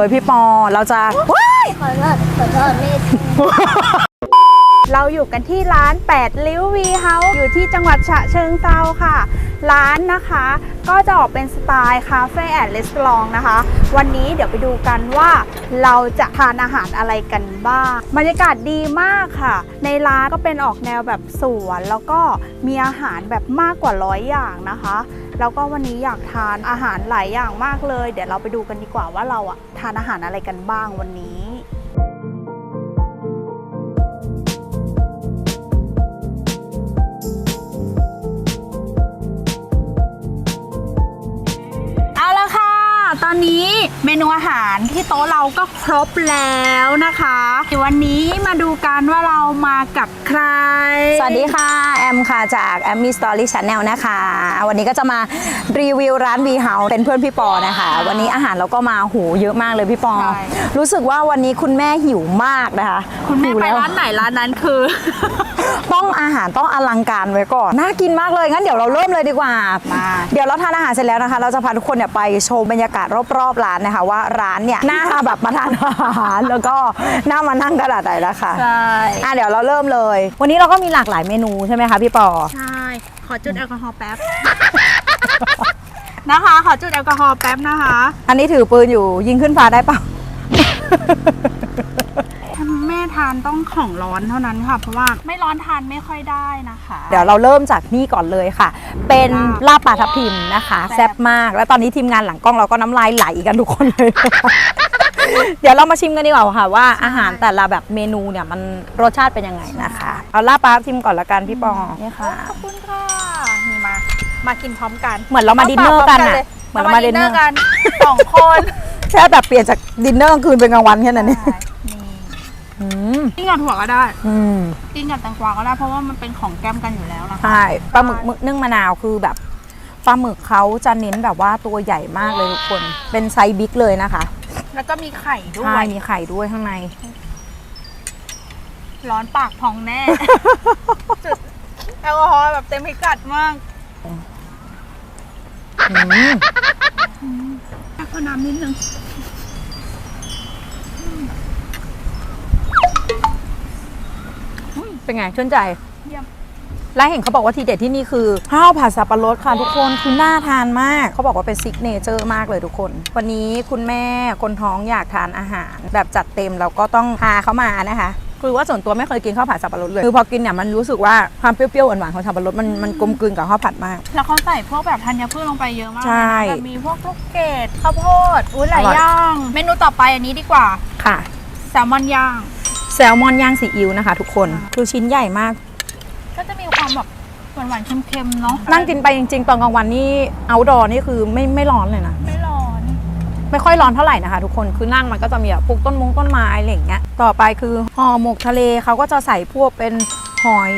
เลยพี่ปอเราจะขอโทษขอโทษไม่เราอยู่กันที่ร้าน 8 ลิ้ววีเฮาส์อยู่ที่จังหวัดฉะเชิงเซาค่ะ ร้านนะคะ ก็จะออกเป็นสไตล์คาเฟ่แอนด์รีสอร์ทนะคะ วันนี้เดี๋ยวไปดูกันว่าเราจะทานอาหารอะไรกันบ้างบรรยากาศดีมากค่ะ ในร้านก็เป็นออกแนวแบบสวนแล้วก็มีอาหารแบบมากกว่าร้อยอย่างนะคะแล้วก็วันนี้อยากทานอาหารหลายอย่างมากเลย เดี๋ยวเราไปดูกันดีกว่าว่าเราอะทานอาหารอะไรกันบ้างวันนี้ มนูอาหารที่โต๊ะเราก็ครบแล้วนะคะวันนี้มาดูกันว่าเรามากับใคร สวัสดีค่ะ แอมค่ะจากแอมมี่สตอรี่ชาแนลนะคะ วันนี้ก็จะมารีวิวร้าน V House เป็นเพื่อนพี่ปอนะคะ วันนี้อาหารเราก็มาหูเยอะมากเลยพี่ปอใช่รู้สึกว่าวันนี้คุณแม่หิวมากนะคะ คุณแม่หิวไปแล้วร้านไหนร้านนั้นคือ ต้องอาหารต้องอลังการไว้ก่อนน่ากินมากเลยงั้นเดี๋ยวเราเริ่มเลยดีกว่ามาเดี๋ยวเราทานอาหารเสร็จแล้วนะคะ เราจะพาทุกคนเนี่ยไปชมบรรยากาศรอบๆร้านนะคะ ว่าร้านเนี่ยน่าแบบมาทานอาหารแล้วก็น่ามานั่งกระดาษไหนนะคะใช่อะเดี๋ยวเราเริ่มเลยวันนี้เราก็มีหลากหลายเมนูใช่ไหมคะพี่ปอ ใช่ ขอจุดแอลกอฮอล์แป๊บ นะคะ ขอจุดแอลกอฮอล์แป๊บนะคะอันนี้ถือปืนอยู่ยิงขึ้นฟ้าได้เปล่า ถ้าแม่ทานต้องของร้อนเท่านั้นค่ะ เพราะว่าไม่ร้อนทานไม่ค่อยได้นะคะ เดี๋ยวเราเริ่มจากนี่ก่อนเลยค่ะ เป็นลาบปลาทับทิมนะคะ แซ่แซ่บบมาก แล้วตอนนี้ทีมงานหลังกล้องเราก็น้ำลายไหลกันทุกคนเลย เดี๋ยวเรามาชิมกันดีกว่าค่ะว่าอาหารแต่ละแบบเมนูเนี่ยมันรสชาติเป็นยังไงนะคะ เอาลาบปลาทับทิมก่อนละกันพี่ปอนี่ค่ะขอบคุณค่ะนี่มามากินพร้อมกัน เหมือนเรามาดินเนอร์กันอะเหมือนเรามาดินเนอร์กันสองคนแค่แบบเปลี่ยนจากดินเนอร์กลางคืนเป็นกลางวันแค่นั้นเองนี่อืมกินกับถั่วก็ได้อืมกินกับแตงกวาก็ได้เพราะว่ามันเป็นของแก้มกันอยู่แล้วนะคะใช่ปลาหมึกมึกนึ่งมะนาวคือแบบปลาหมึกเขาจะเน้นแบบว่าตัวใหญ่มากเลยทุกคน เป็นไซส์บิ๊กเลยนะคะ แล้วก็มีไข่ด้วใช่ย มีไข่ด้วยข้างใน ร้อนปากพองแน่ จุดแอลกอฮอล์แบบเต็มพิกัดมากอืมขอน้ำนิดนึงเป็นไงชื่นใจ เยี่ยม และเห็นเขาบอกว่าทีเด็ดที่นี่คือข้าวผัดสับปะรดค่ะทุกคนคือน่าทานมาก เขาบอกว่าเป็นซิกเนเจอร์มากเลยทุกคน วันนี้คุณแม่คนท้องอยากทานอาหาร แบบจัดเต็มเราก็ต้องพาเขามานะคะคือว่าส่วนตัวไม่เคยกินข้าวผัดสับปะรดเลยคือพอกินเนี่ยมันรู้สึกว่าความเปรี้ยวๆหวานๆของสับปะรดมันมันกลมกลืนกับข้าวผัดมาก แล้วเขาใส่พวกแบบธัญพืชลงไปเยอะมากใช่แบบมีพวกลูกเกดข้าวโพดอุ้ยหลายอร่อยอย่าง เมนูต่อไปอันนี้ดีกว่าค่ะแซลมอนย่างแซลมอนย่างซีอิ๊วนะคะ ทุกคนคือชิ้นใหญ่มาก ก็จะมีความแบบหวานๆเค็มๆเนาะนั่งกินไปจริง ๆ ตอนกลางวันนี่เอาดอนี่คือไม่ไม่ร้อนเลยนะ ไม่ร้อน ไม่ค่อยร้อนเท่าไหร่นะคะทุกคนคือนั่งมันก็จะมีแบบพวกต้นมงต้นไม้อะไรอย่างเงี้ยต่อไปคือห่อหมกทะเลเขาก็จะใส่พวกเป็นหอย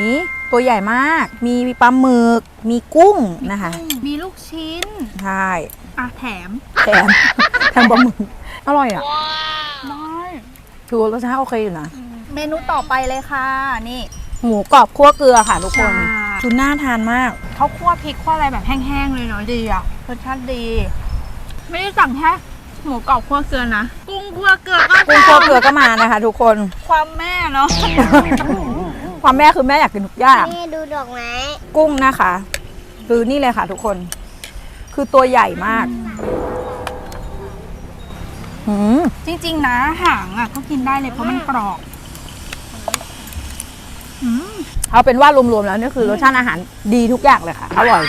ตัวใหญ่มาก มีปลาหมึกมีกุ้งนะคะมีลูกชิ้นใช่อะแถมแถมแถมปลาหมึกอร่อยอะน้อย คือรสชาติโอเคอยู่นะ เมนูต่อไปเลยค่ะ นี่ หมูกรอบคั่วเกลือค่ะทุกคนใช่คือน่าทานมาก เขาคั่วพริกคั่วอะไรแบบแห้งๆเลยเนาะดีอะรสชาติดี ไม่ได้สั่งแค่หมูกรอบคั่วเกลือนะกุ้งคั่วเกลือก็กุ้งคั่วเกลือก็มานะคะ ทุกคน ความแม่เนาะ ความแม่คือแม่อยากกินทุกอย่าง นี่ดูดอกไม้กุ้งนะคะคือนี่เลยค่ะทุกคน คือตัวใหญ่มากหืมจริง ๆ นะหางอะก็กินได้เลยเพราะมันกรอบอืม เอาเป็นว่ารวมๆแล้วเนี่ยคือรสชาติอาหารดีทุกอย่างเลยค่ะอร่อย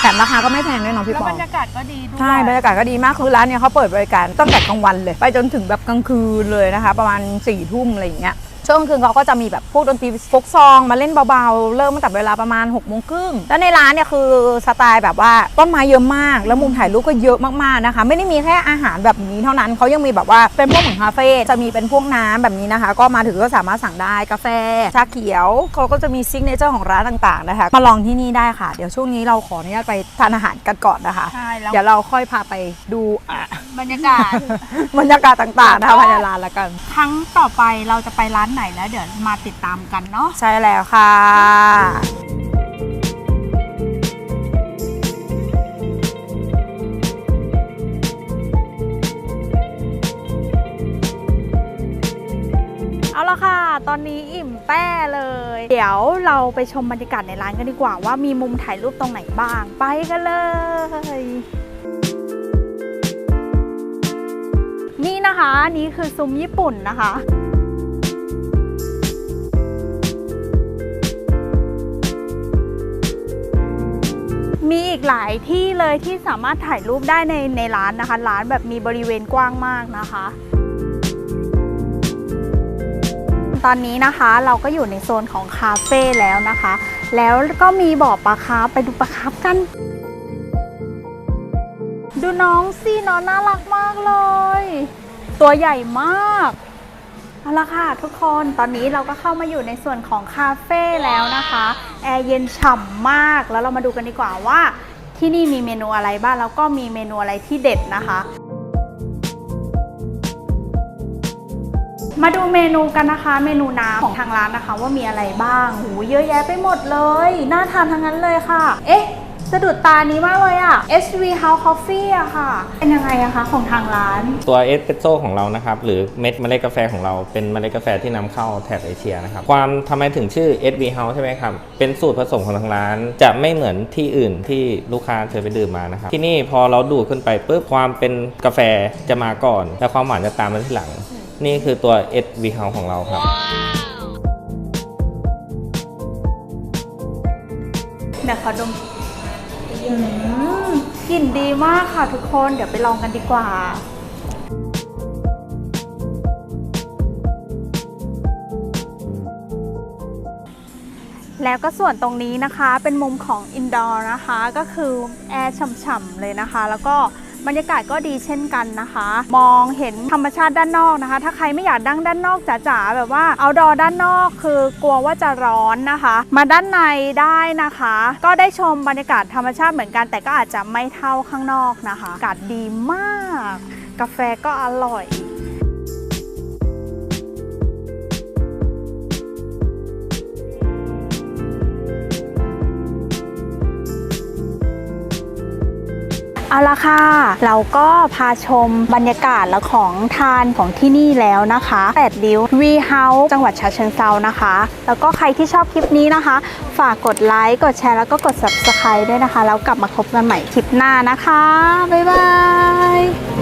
แถมราคาก็ไม่แพงด้วยเน้องพี่แล้วปอบรรยากาศก็ดีด้วยใช่บรรยากาศก็ดีมากคือร้านเนี่ยเขาเปิดบริการตั้งแต่กลางวันเลย ไปจนถึงแบบกลางคืนเลยนะคะ ประมาณ4ี่ทุ่มอะไรอย่างเงี้ย ช่วงกลางคืนเขาก็จะมีแบบพวกดนตรีฟกซองมาเล่นเบาๆ เริ่มตั้งแต่เวลาประมาณ6กโมงครึ่งแล้วในร้านเนี่ยคือสไตล์แบบว่าต้นไม้เยอะมาก แล้วมุมถ่ายรูปก็เยอะมากๆนะคะ ไม่ได้มีแค่อาหารแบบนี้เท่านั้นเขายังมีแบบว่าเป็นพวกเหมือนคาเฟ่จะมีเป็นพวกน้ำแบบนี้นะคะ ก็มาถึงก็สามารถสั่งได้กาแฟชาเขียวเขาก็จะมีซิกเนเจอร์ของร้านต่างๆนะคะมาลองที่นี่ได้ค่ะ เดี๋ยวช่วงนี้เราขออนุญาตไปทานอาหารกันก่อนนะคะใช่แล้วเดี๋ยวเราค่อยพาไปดูอะบ รรยากาศ บรรยากาศต่างๆนะคะภายในร้านละกัน ครั้งต่อไปเราจะไปร้านไหนแล้วเดี๋ยวมาติดตามกันเนาะ ใช่แล้วค่ะ เอาละค่ะ ตอนนี้อิ่มแป้เลย เดี๋ยวเราไปชมบรรยากาศในร้านกันดีกว่าว่ามีมุมถ่ายรูปตรงไหนบ้าง ไปกันเลย นี่นะคะนี่คือซุ้มญี่ปุ่นนะคะมีอีกหลายที่เลยที่สามารถถ่ายรูปได้ในในร้านนะคะ ร้านแบบมีบริเวณกว้างมากนะคะ ตอนนี้นะคะเราก็อยู่ในโซนของคาเฟ่แล้วนะคะ แล้วก็มีบ่อปลาคาร์ฟไปดูปลาคาร์ฟกัน ดูน้องสิน้องน่ารักมากเลย ตัวใหญ่มากเอาละค่ะทุกคนตอนนี้เราก็เข้ามาอยู่ในส่วนของคาเฟ่แล้วนะคะแอร์เย็นฉ่ำมากแล้วเรามาดูกันดีกว่าว่า ที่นี่มีเมนูอะไรบ้างแล้วก็มีเมนูอะไรที่เด็ดนะคะมาดูเมนูกันนะคะ เมนูน้ำของทางร้านนะคะ ว่ามีอะไรบ้างหูเยอะแยะไปหมดเลย น่าทานทั้งนั้นเลยค่ะ เอ๊ะ สะดุดตานี้มากเลยอะ SV House Coffee อะค่ะ เป็นยังไงอะคะของทางร้าน ตัวเอสเปรสโซ่ของเรานะครับ หรือเม็ดเมล็ดกาแฟของเราเป็นเมล็ดกาแฟที่นำเข้าแถบเอเชียนะครับ ความทำไมถึงชื่อ SV House ใช่ไหมครับ เป็นสูตรผสมของทางร้าน จะไม่เหมือนที่อื่นที่ลูกค้าเคยไปดื่มมานะครับ ที่นี่พอเราดูดขึ้นไปปุ๊บความเป็นกาแฟจะมาก่อน และความหวานจะตามมาทีหลัง นี่คือตัว SV House ของเราครับ เดี๋ยวขอดมอืม กลิ่นดีมากค่ะทุกคนเดี๋ยวไปลองกันดีกว่า แล้วก็ส่วนตรงนี้นะคะเป็นมุมของอินดอร์นะคะ ก็คือแอร์ฉ่ำๆเลยนะคะ แล้วก็ บรรยากาศก็ดีเช่นกันนะคะ มองเห็นธรรมชาติด้านนอกนะคะ ถ้าใครไม่อยากดั้งด้านนอกจ๋าๆแบบว่าเอาดอด้านนอกคือกลัวว่าจะร้อนนะคะ มาด้านในได้นะคะ ก็ได้ชมบรรยากาศธรรมชาติเหมือนกัน แต่ก็อาจจะไม่เท่าข้างนอกนะคะอากาศดีมาก กาแฟก็อร่อย เอาละค่ะ เราก็พาชมบรรยากาศและของทานของที่นี่แล้วนะคะแปดริ้ววีเฮาส์จังหวัดฉะเชิงเซานะคะ แล้วก็ใครที่ชอบคลิปนี้นะคะ ฝากกดไลค์ กดแชร์แล้วก็กด subscribe ด้วยนะคะ แล้วกลับมาพบกันใหม่คลิปหน้านะคะ บ๊ายบาย